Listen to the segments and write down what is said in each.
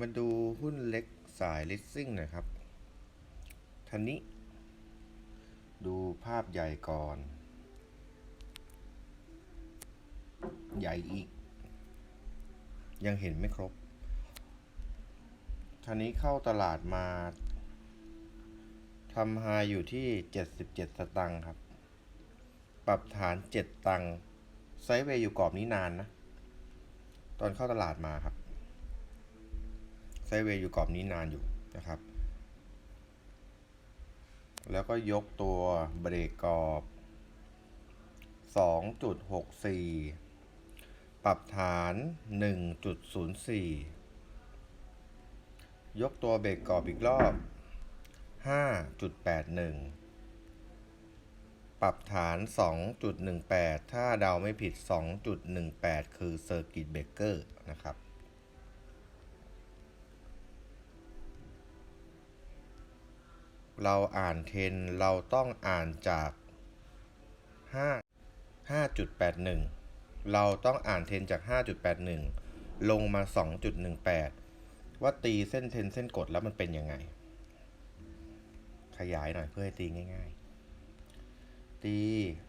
มาดูหุ้นเล็กสายลิสซิ่งน่อยครับทันนี้ ดูภาพใหญ่ก่อน ใหญ่อีก ยังเห็นไม่ครบทันนี้เข้าตลาดมาทำไฮอยู่ที่ 77 สตังค์ครับ ปรับฐาน 7 ตังค์ไซด์เวย์อยู่กรอบนี้นานนะ ตอนเข้าตลาดมาครับ ไซเวย์อยู่กรอบนี้นานอยู่นะครับ แล้วก็ยกตัวเบรกกรอบ 2.64 ปรับฐาน 1.04 ยกตัวเบรกกรอบอีกรอบ 5.81 ปรับฐาน 2.18 ถ้าเดาไม่ผิด 2.18 คือเซอร์กิตเบรกเกอร์นะครับ เราอ่านเทนเราต้องอ่านจาก5 5.81 เราต้องอ่านเทนจาก 5.81 ลงมา 2.18 ว่าตีเส้นเทนเส้นกดแล้วมันเป็นยังไง ขยายหน่อยเพื่อให้ตีง่าย ๆ ตี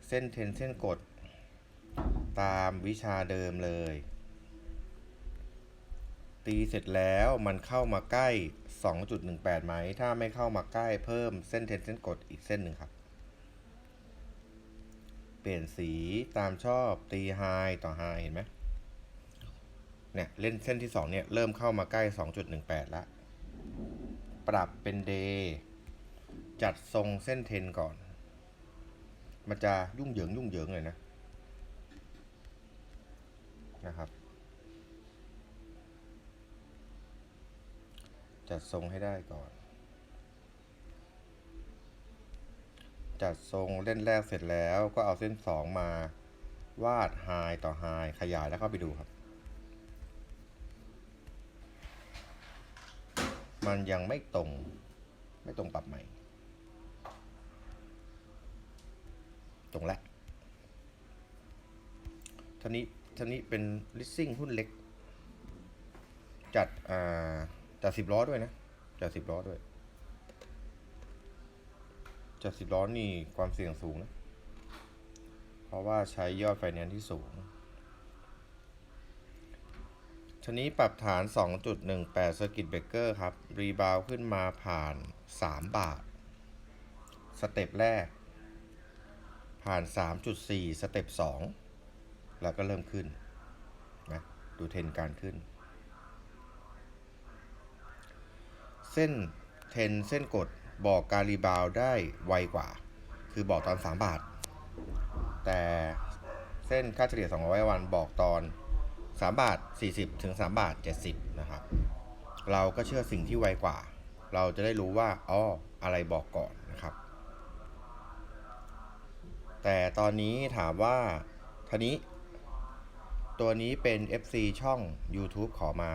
เส้นเทนเส้นกด ตามวิชาเดิมเลย ตีเสร็จแล้วมันเข้ามาใกล้ 2.18 ไหม ถ้าไม่เข้ามาใกล้เพิ่มเส้นเทนเส้นกดอีกเส้นหนึ่งครับ เปลี่ยนสีตามชอบตีไฮต่อไฮเห็นไหมเนี่ยเล่นเส้นที่ 2 เนี่ย เริ่มเข้ามาใกล้ 2.18 แล้ว ปรับเป็นเดย์จัดทรงเส้นเทนก่อน มันจะยุ่งเหยิงยุ่งเหยิงเลยนะนะครับ จัดทรงให้ได้ก่อน จัดทรงเล่นแรกเสร็จแล้วก็เอาเส้นสองมาวาดไฮต่อไฮขยายแล้วเข้าไปดูครับ มันยังไม่ตรง ไม่ตรงปรับใหม่ ตรงแล้วท่านี้ท่านี้เป็น listing หุ้นเล็ก จัดอ่า จัดสิบล้อด้วยนะจัดสิบล้อด้วยจัดสิบล้อนี่ความเสี่ยงสูงนะ เพราะว่าใช้ยอดไฟแนนซ์ที่สูงทีนี้ปรับฐาน 2.18 Circuit Breaker ครับ รีบาวขึ้นมาผ่าน 3 บาท สเต็ปแรก ผ่าน 3.4 สเต็ป 2 แล้วก็เริ่มขึ้นนะดูเทรนการขึ้น เส้นเทนเส้นกดบอกการรีบาวได้ไวกว่า คือบอกตอน 3 บาท แต่เส้นค่าเฉลี่ย 200 วันบอกตอน 3 บาท 40 ถึง 3 บาท 70 นะครับ เราก็เชื่อสิ่งที่ไวกว่า เราจะได้รู้ว่าอ๋ออะไรบอกก่อนนะครับ แต่ตอนนี้ถามว่าทีนี้ ตัวนี้เป็น FC ช่อง YouTube ขอมา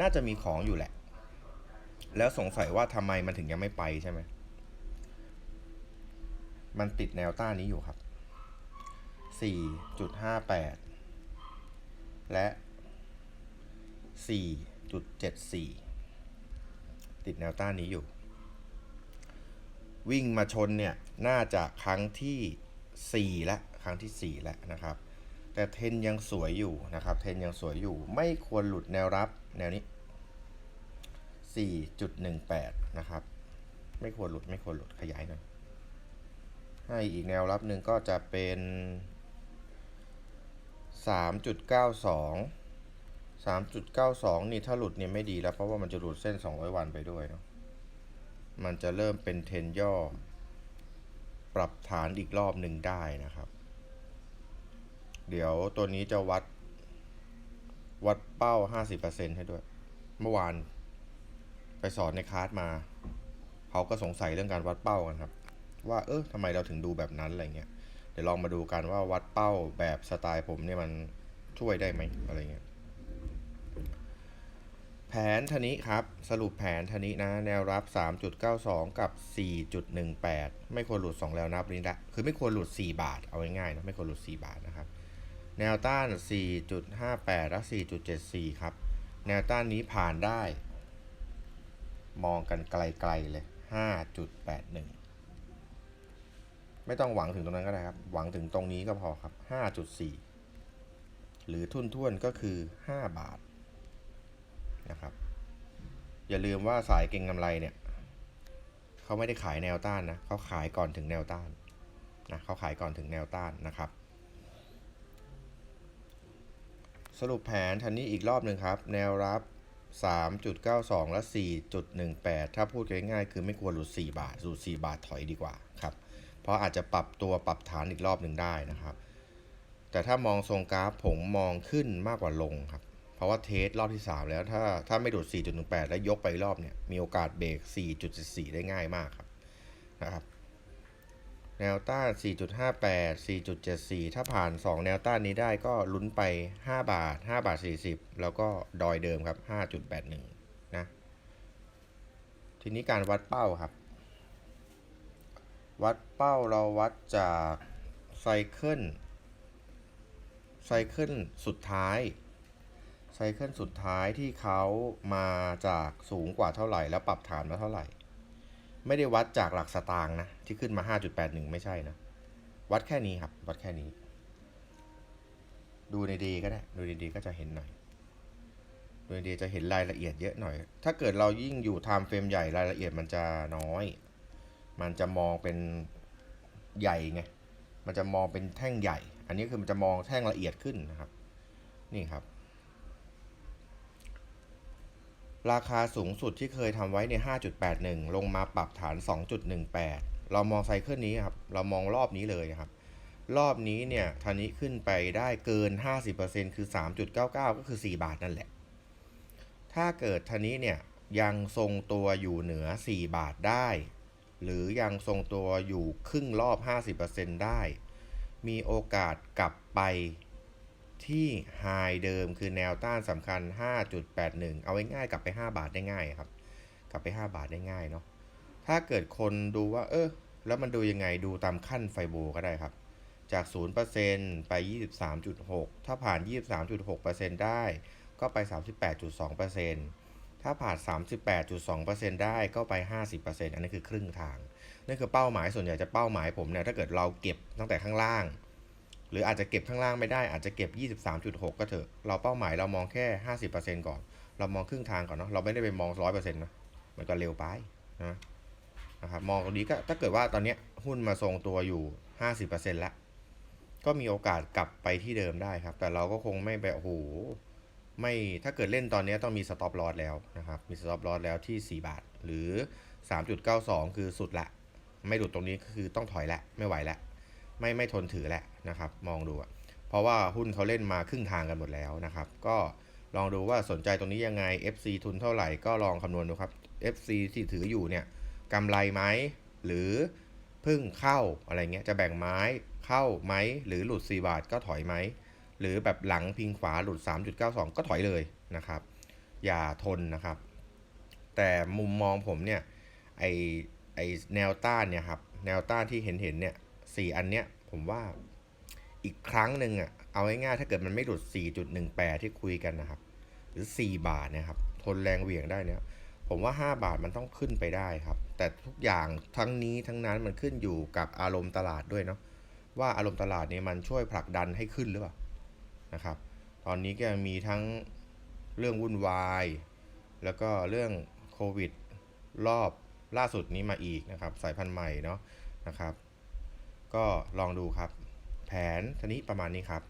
น่าจะมีของอยู่แหละ แล้วสงสัยว่าทำไมมันถึงยังไม่ไปใช่ไหม มันติดแนวต้านนี้อยู่ครับ 4.58 และ 4.74 ติดแนวต้านนี้อยู่ วิ่งมาชนเนี่ย น่าจะครั้งที่ 4 และครั้งที่ 4 แล้วนะครับ แต่เทนยังสวยอยู่นะครับ เทนยังสวยอยู่ ไม่ควรหลุดแนวรับแนวนี้ 4.18 นะครับ ไม่ควรหลุดไม่ควรหลุดขยายหน่อยให้อีกแนวรับหนึ่งก็จะเป็น 3.92 3.92 นี่ถ้าหลุดเนี่ยไม่ดีแล้ว เพราะว่ามันจะหลุดเส้น 200 วันไปด้วยเนาะมันจะเริ่มเป็นเทรนย่อ ปรับฐานอีกรอบหนึ่งได้นะครับ เดี๋ยวตัวนี้จะวัดวัดเป้า 50%ให้ด้วย เมื่อวาน ไปสอนในคลาสมาเขาก็สงสัยเรื่องการวัดเป้ากันครับ ว่าเออทำไมเราถึงดูแบบนั้นอะไรเงี้ยเดี๋ยวลองมาดูกันว่าวัดเป้าแบบสไตล์ผมเนี่ยมันช่วยได้ไหมอะไรเงี้ยแผนทนี้ครับ สรุปแผนทนี้นะ แนวรับ 3.92 กับ 4.18 ไม่ควรหลุด 2 แล้วนับนี้ละคือไม่ควรหลุด 4 บาท เอาง่ายๆนะไม่ควรหลุด 4 บาทนะครับ แนวต้าน 4.58 และ 4.74 ครับ แนวต้านนี้ผ่านได้ มองกันไกลๆเลยห้าจุดแปดหนึ่งไม่ต้องหวังถึงตรงนั้นก็ได้ครับ หวังถึงตรงนี้ก็พอครับห้าจุดสี่หรือทุนท่วนๆก็คือห้าบาทนะครับ อย่าลืมว่าสายเก่งกำไรเนี่ยเขาไม่ได้ขายแนวต้านนะเขาขายก่อนถึงแนวต้านนะเขาขายก่อนถึงแนวต้านนะครับสรุปแผนทันนี้อีกรอบหนึ่งครับ แนวรับ 3.92 และ 4.18 ถ้าพูดง่ายๆ คือไม่ควรหลุด 4 บาทหลุด 4 บาทถอยดีกว่าครับ เพราะอาจจะปรับตัวปรับฐานอีกรอบหนึ่งได้นะครับ แต่ถ้ามองทรงกราฟผมมองขึ้นมากกว่าลงครับ เพราะว่าเทสรอบที่ 3 แล้วถ้าถ้าไม่ดูด4.18 แล้วยกไปรอบเนี่ย มีโอกาสเบรก 4.4 ได้ง่ายมากครับนะครับ แนวต้าน 4.58 4.74 ถ้าผ่าน 2 แนวต้านนี้ได้ก็ลุ้นไป 5 บาท 5 บาท 40 แล้วก็ดอยเดิมครับ 5.81 นะ ทีนี้การวัดเป้าครับ วัดเป้าเราวัดจากไซเคิล ไซเคิลสุดท้าย ไซเคิลสุดท้ายที่เขามาจากสูงกว่าเท่าไหร่ แล้วปรับฐานมาเท่าไหร่ ไม่ได้วัดจากหลักสตางค์นะ ที่ขึ้นมา 5.81 ไม่ใช่นะ วัดแค่นี้ครับ วัดแค่นี้ ดูในดีก็ได้ ดูในดีก็จะเห็นหน่อย ดูในดีจะเห็นรายละเอียดเยอะหน่อย ถ้าเกิดเรายิ่งอยู่ไทม์เฟรมใหญ่รายละเอียดมันจะน้อย มันจะมองเป็นใหญ่ไง มันจะมองเป็นแท่งใหญ่ อันนี้คือมันจะมองแท่งละเอียดขึ้นนะครับ นี่ครับ ราคาสูงสุดที่เคยทำไว้ใน5.81 ลงมาปรับฐาน 2.18 เรามองไซเคิลนี้ครับ เรามองรอบนี้เลยครับ รอบนี้เนี่ยทันนี้ขึ้นไปได้เกิน 50%คือ 3.99 ก็คือ 4 บาทนั่นแหละ ถ้าเกิดทันนี้เนี่ยยังทรงตัวอยู่เหนือ 4 บาทได้ หรือยังทรงตัวอยู่ครึ่งรอบ 50%ได้ มีโอกาสกลับไป ที่ไฮเดิมคือแนวต้านสำคัญ 5.81 เอาไว้ง่ายๆกลับไป 5 บาทได้ง่ายครับ กลับไป 5 บาทได้ง่ายเนาะ ถ้าเกิดคนดูว่า เออแล้วมันดูยังไงดูตามขั้นไฟโบก็ได้ครับ จาก 0%ไป 23.6 ถ้าผ่าน 23.6%ได้ ก็ไป 38.2%ถ้าผ่าน 38.2%ได้ก็ไป 50%อันนี้คือครึ่งทาง นั่นคือเป้าหมายส่วนใหญ่จะเป้าหมายผมเนี่ยถ้าเกิดเราเก็บตั้งแต่ข้างล่าง หรืออาจจะเก็บข้างล่างไม่ได้อาจจะเก็บ 23.6 ก็เถอะ เราเป้าหมายเรามองแค่ 50%ก่อน เรามองครึ่งทางก่อนเนาะเราไม่ได้ไปมอง 100%นะมันก็เร็วไปนะนะครับมองตรงนี้ก็ถ้าเกิดว่าตอนนี้หุ้นมาทรงตัวอยู่ 50%แล้ว ก็มีโอกาสกลับไปที่เดิมได้ครับ แต่เราก็คงไม่แบบโอ้โหไม่ถ้าเกิดเล่นตอนนี้ต้องมีสต็อปลอสแล้วนะครับมีสต็อปลอสแล้วที่ 4 บาท หรือ 3.92 คือสุดละ ไม่หลุดตรงนี้ก็คือต้องถอยละไม่ไหวละ ไม่ไม่ทนถือแหล้วนะครับ มองดูอะเพราะว่าหุ้นเขาเล่นมาครึ่งทางกันหมดแล้วนะครับ ก็ลองดูว่าสนใจตรงนี้ยังไง FC ทุนเท่าไหร่ก็ลองคำนวณดูครับ FC ที่ถืออยู่เนี่ยกำไรไหมหรือพึ่งเข้าอะไรเงี้ยจะแบ่งไม้เข้าไหมหรือหลุด 4 บาทก็ถอยไหมหรือแบบหลังพิงขวาหลุด 3.92 ก็ถอยเลยนะครับ อย่าทนนะครับ แต่มุมมองผมเนี่ยไอไอแนวต้านเนี่ยครับแนวต้านที่เห็นเห็นเนี่ยสี่อันเนี้ย ผมว่าอีกครั้งหนึ่งอะเอาง่ายๆถ้าเกิดมันไม่หลุด 4.18 ที่คุยกันนะครับ หรือ 4 บาทนะครับ ทนแรงเหวี่ยงได้เนี่ยผมว่า 5 บาทมันต้องขึ้นไปได้ครับ แต่ทุกอย่างทั้งนี้ทั้งนั้นมันขึ้นอยู่กับอารมณ์ตลาดด้วยเนาะว่าอารมณ์ตลาดเนี่ยมันช่วยผลักดันให้ขึ้นหรือเปล่านะครับ ตอนนี้ก็ยังมีทั้งเรื่องวุ่นวาย แล้วก็เรื่องโควิดรอบล่าสุดนี้มาอีกนะครับ สายพันธุ์ใหม่เนาะนะครับ ก็ลองดูครับ แผนทีนี้ประมาณนี้ครับ